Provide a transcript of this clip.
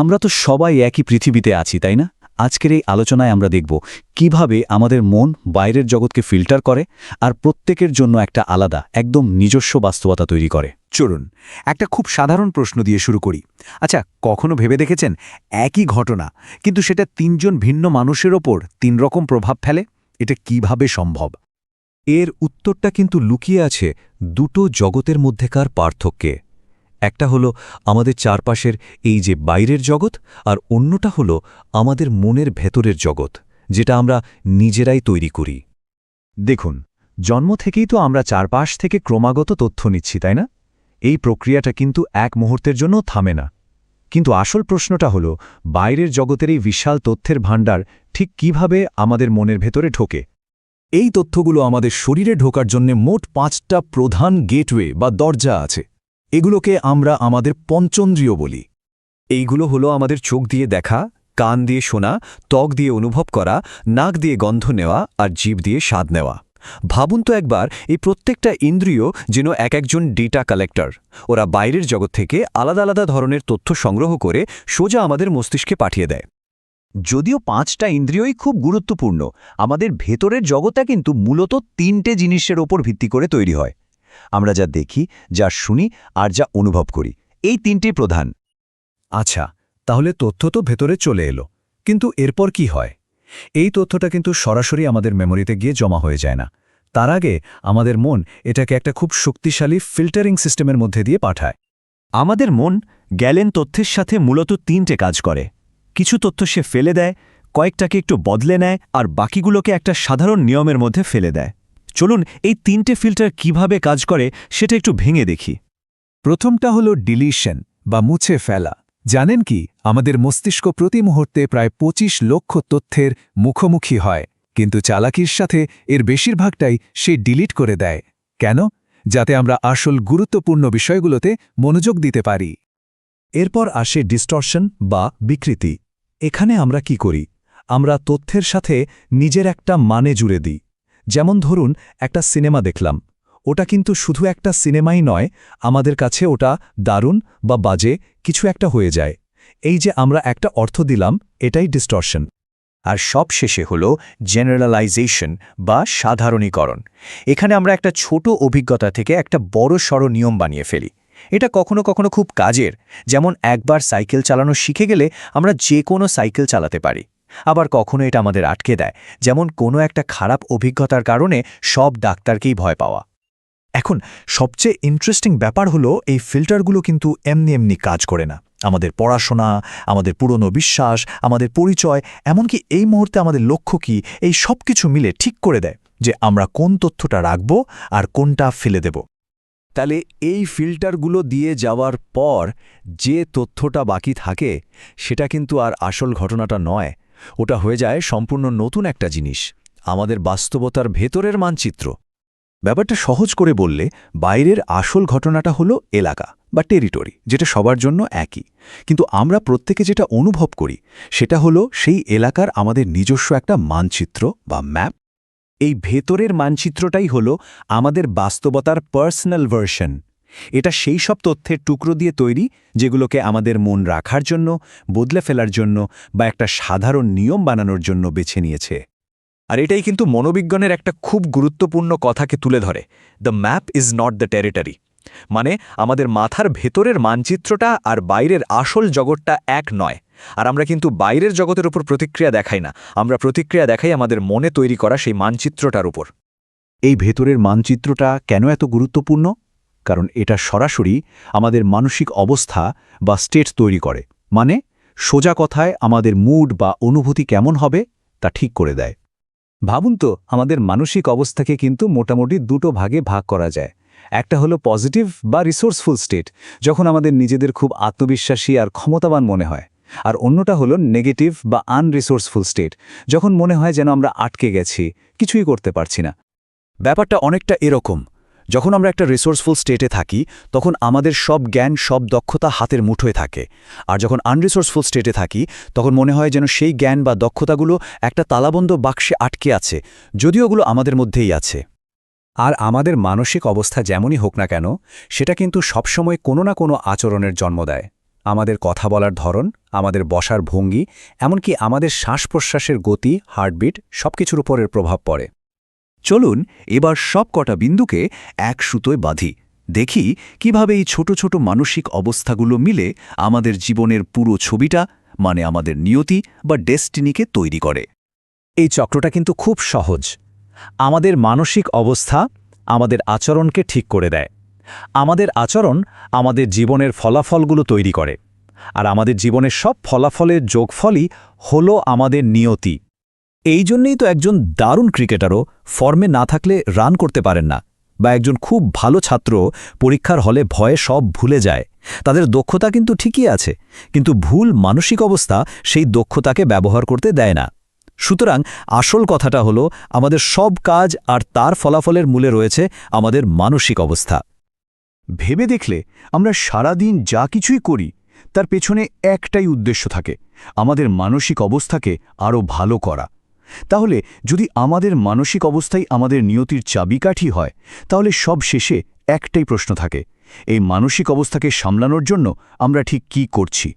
আমরা তো সবাই একই পৃথিবীতে আছি, তাই না? আজকের এই আলোচনায় আমরা দেখব কীভাবে আমাদের মন বাইরের জগৎকে ফিল্টার করে আর প্রত্যেকের জন্য একটা আলাদা, একদম নিজস্ব বাস্তবতা তৈরি করে। চলুন, একটা খুব সাধারণ প্রশ্ন দিয়ে শুরু করি। আচ্ছা কখনো ভেবে দেখেছেন একই ঘটনা, কিন্তু সেটা তিনজন ভিন্ন মানুষের ওপর তিন রকম প্রভাব ফেলে? এটা কীভাবে সম্ভব? এর উত্তরটা কিন্তু লুকিয়ে আছে দুটো জগতের মধ্যেকার পার্থক্যে। একটা হলো আমাদের চারপাশের এই যে বাইরের জগৎ আর অন্যটা হলো আমাদের মনের ভেতরের জগৎ, যেটা আমরা নিজেরাই তৈরি করি। দেখুন, জন্ম থেকেই তো আমরা চারপাশ থেকে ক্রমাগত তথ্য নিচ্ছি, তাই না? এই প্রক্রিয়াটা কিন্তু এক মুহূর্তের জন্য থামে না। কিন্তু আসল প্রশ্নটা হলো, বাইরের জগতের এই বিশাল তথ্যের ভাণ্ডার ঠিক কীভাবে আমাদের মনের ভেতরে ঢোকে? এই তথ্যগুলো আমাদের শরীরে ঢোকার জন্য মোট পাঁচটা প্রধান গেটওয়ে বা দরজা আছে। এগুলোকে আমরা আমাদের পঞ্চন্দ্রিয় বলি। এইগুলো হলো আমাদের চোখ দিয়ে দেখা, কান দিয়ে শোনা, ত্বক দিয়ে অনুভব করা, নাক দিয়ে গন্ধ নেওয়া আর জীব দিয়ে স্বাদ নেওয়া। ভাবুন তো একবার, এই প্রত্যেকটা ইন্দ্রিয় যেন এক একজন ডেটা কালেক্টর। ওরা বাইরের জগৎ থেকে আলাদা আলাদা ধরনের তথ্য সংগ্রহ করে সোজা আমাদের মস্তিষ্কে পাঠিয়ে দেয়। যদিও পাঁচটা ইন্দ্রিয়ই খুব গুরুত্বপূর্ণ, আমাদের ভেতরের জগৎটা কিন্তু মূলত তিনটে জিনিসের ওপর ভিত্তি করে তৈরি হয়। আমরা যা দেখি, যা শুনি আর যা অনুভব করি। এই তিনটি প্রধান। আচ্ছা তাহলে তথ্য তো ভেতরে চলে এলো, কিন্তু এরপর কি হয়? এই তথ্যটা কিন্তু সরাসরি আমাদের মেমোরিতে গিয়ে জমা হয়ে যায় না। তার আগে আমাদের মন এটাকে একটা খুব শক্তিশালী ফিল্টারিং সিস্টেমের মধ্যে দিয়ে পাঠায়। আমাদের মন গ্যালেন তথ্যের সাথে মূলত তিনটে কাজ করে। কিছু তথ্য সে ফেলে দেয়, কয়েকটাকে একটু বদলে নেয় আর বাকিগুলোকে একটা সাধারণ নিয়মের মধ্যে ফেলে দেয়। চলুন এই তিনটে ফিল্টার কীভাবে কাজ করে সেটা একটু ভেঙে দেখি। প্রথমটা হলো ডিলিশন বা মুছে ফেলা। জানেন কি, আমাদের মস্তিষ্ক প্রতি মুহূর্তে প্রায় ২৫ লক্ষ তথ্যের মুখোমুখি হয়, কিন্তু চালাকির সাথে এর বেশিরভাগটাই সে ডিলিট করে দেয়। কেন? যাতে আমরা আসল গুরুত্বপূর্ণ বিষয়গুলোতে মনোযোগ দিতে পারি। এরপর আসে ডিস্টর্শন বা বিকৃতি। এখানে আমরা কি করি? আমরা তথ্যের সাথে নিজের একটা মানে জুড়ে দিই। যেমন ধরুন, একটা সিনেমা দেখলাম। ওটা কিন্তু শুধু একটা সিনেমাই নয়, আমাদের কাছে ওটা দারুণ বা বাজে কিছু একটা হয়ে যায়। এই যে আমরা একটা অর্থ দিলাম, এটাই ডিস্টর্শন আর সব শেষে হল জেনারেলাইজেশন বা সাধারণীকরণ। এখানে আমরা একটা ছোট অভিজ্ঞতা থেকে একটা বড় সড় নিয়ম বানিয়ে ফেলি। এটা কখনো কখনো খুব কাজের। যেমন একবার সাইকেল চালানো শিখে গেলে আমরা যে কোনো সাইকেল চালাতে পারি। আবার কখনো এটা আমাদের আটকে দেয়, যেমন কোনো একটা খারাপ অভিজ্ঞতার কারণে সব ডাক্তারকেই ভয় পাওয়া। এখন সবচেয়ে ইন্টারেস্টিং ব্যাপার হলো এই ফিল্টারগুলো কিন্তু এমনি এমনি কাজ করে না। আমাদের পড়াশোনা, আমাদের পুরনো বিশ্বাস, আমাদের পরিচয়, এমনকি এই মুহূর্তে আমাদের লক্ষ্য কি, এই সব কিছু মিলে ঠিক করে দেয় যে আমরা কোন তথ্যটা রাখব আর কোনটা ফেলে দেব। তাহলে এই ফিল্টারগুলো দিয়ে যাওয়ার পর যে তথ্যটা বাকি থাকে, সেটা কিন্তু আর আসল ঘটনাটা নয়। ওটা হয়ে যায় সম্পূর্ণ নতুন একটা জিনিস, আমাদের বাস্তবতার ভেতরের মানচিত্র। ব্যাপারটা সহজ করে বললে, বাইরের আসল ঘটনাটা হলো এলাকা বা টেরিটরি, যেটা সবার জন্য একই। কিন্তু আমরা প্রত্যেকে যেটা অনুভব করি, সেটা হলো সেই এলাকার আমাদের নিজস্ব একটা মানচিত্র বা ম্যাপ। এই ভেতরের মানচিত্রটাই হল আমাদের বাস্তবতার পার্সোনাল ভার্সন। এটা সেই সব তথ্যের টুকরো দিয়ে তৈরি যেগুলোকে আমাদের মন রাখার জন্য, বদলে ফেলার জন্য বা একটা সাধারণ নিয়ম বানানোর জন্য বেছে নিয়েছে। আর এটাই কিন্তু মনোবিজ্ঞানের একটা খুব গুরুত্বপূর্ণ কথাকে তুলে ধরে। The map is not the territory মানে আমাদের মাথার ভেতরের মানচিত্রটা আর বাইরের আসল জগৎটা এক নয়। আর আমরা কিন্তু বাইরের জগতের উপর প্রতিক্রিয়া দেখাই না। আমরা প্রতিক্রিয়া দেখাই আমাদের মনে তৈরি করা সেই মানচিত্রটার উপর। এই ভেতরের মানচিত্রটা কেন এত গুরুত্বপূর্ণ? কারণ এটা সরাসরি আমাদের মানসিক অবস্থা বা স্টেট তৈরি করে। মানে সোজা কথায় আমাদের মুড বা অনুভূতি কেমন হবে তা ঠিক করে দেয়। ভাবুন তো, আমাদের মানসিক অবস্থাকে কিন্তু মোটামুটি দুটো ভাগে ভাগ করা যায়। একটা হলো পজিটিভ বা রিসোর্সফুল স্টেট যখন আমাদের নিজেদের খুব আত্মবিশ্বাসী আর ক্ষমতাবান মনে হয়। আর অন্যটা হলো নেগেটিভ বা আনরিসোর্সফুল স্টেট যখন মনে হয় যেন আমরা আটকে গেছি, কিছুই করতে পারছি না। ব্যাপারটা অনেকটা এরকম। যখন আমরা একটা রিসোর্সফুল স্টেটে থাকি, তখন আমাদের সব জ্ঞান, সব দক্ষতা হাতের মুঠোয় থাকে। আর যখন আনরিসোর্সফুল স্টেটে থাকি, তখন মনে হয় যেন সেই জ্ঞান বা দক্ষতাগুলো একটা তালাবন্ধ বাক্সে আটকে আছে, যদিও ওগুলো আমাদের মধ্যেই আছে। আর আমাদের মানসিক অবস্থা যেমনই হোক না কেন, সেটা কিন্তু সবসময় কোনো না কোনো আচরণের জন্ম দেয়। আমাদের কথা বলার ধরন, আমাদের বসার ভঙ্গি, এমনকি আমাদের শ্বাস প্রশ্বাসের গতি হার্টবিট সবকিছুর উপরের প্রভাব পড়ে। চলুন এবার সব কটা বিন্দুকে এক সুতোয় বাঁধি। দেখি কীভাবে এই ছোট ছোট মানসিক অবস্থাগুলো মিলে আমাদের জীবনের পুরো ছবিটা মানে আমাদের নিয়তি বা ডেস্টিনিকে তৈরি করে। এই চক্রটা কিন্তু খুব সহজ। আমাদের মানসিক অবস্থা আমাদের আচরণকে ঠিক করে দেয়। আমাদের আচরণ আমাদের জীবনের ফলাফলগুলো তৈরি করে। আর আমাদের জীবনের সব ফলাফলের যোগফলই হলো আমাদের নিয়তি। এই জন্যেই তো একজন দারুণ ক্রিকেটারও ফর্মে না থাকলে রান করতে পারেন না বা একজন খুব ভালো ছাত্র পরীক্ষার হলে ভয়ে সব ভুলে যায়। তাদের দক্ষতা কিন্তু ঠিকই আছে, কিন্তু ভুল মানসিক অবস্থা সেই দক্ষতাকে ব্যবহার করতে দেয় না। সুতরাং আসল কথাটা হলো, আমাদের সব কাজ আর তার ফলাফলের মূলে রয়েছে আমাদের মানসিক অবস্থা। ভেবে দেখলে আমরা সারাদিন যা কিছুই করি, তার পেছনে একটাই উদ্দেশ্য থাকে, আমাদের মানসিক অবস্থাকে আরও ভালো করা। তাহলে যদি আমাদের মানসিক অবস্থাই আমাদের নিয়তির চাবিকাঠি হয়, তাহলে সব শেষে একটাই প্রশ্ন থাকে, এই মানসিক অবস্থাকে সামলানোর জন্য আমরা ঠিক কি করছি?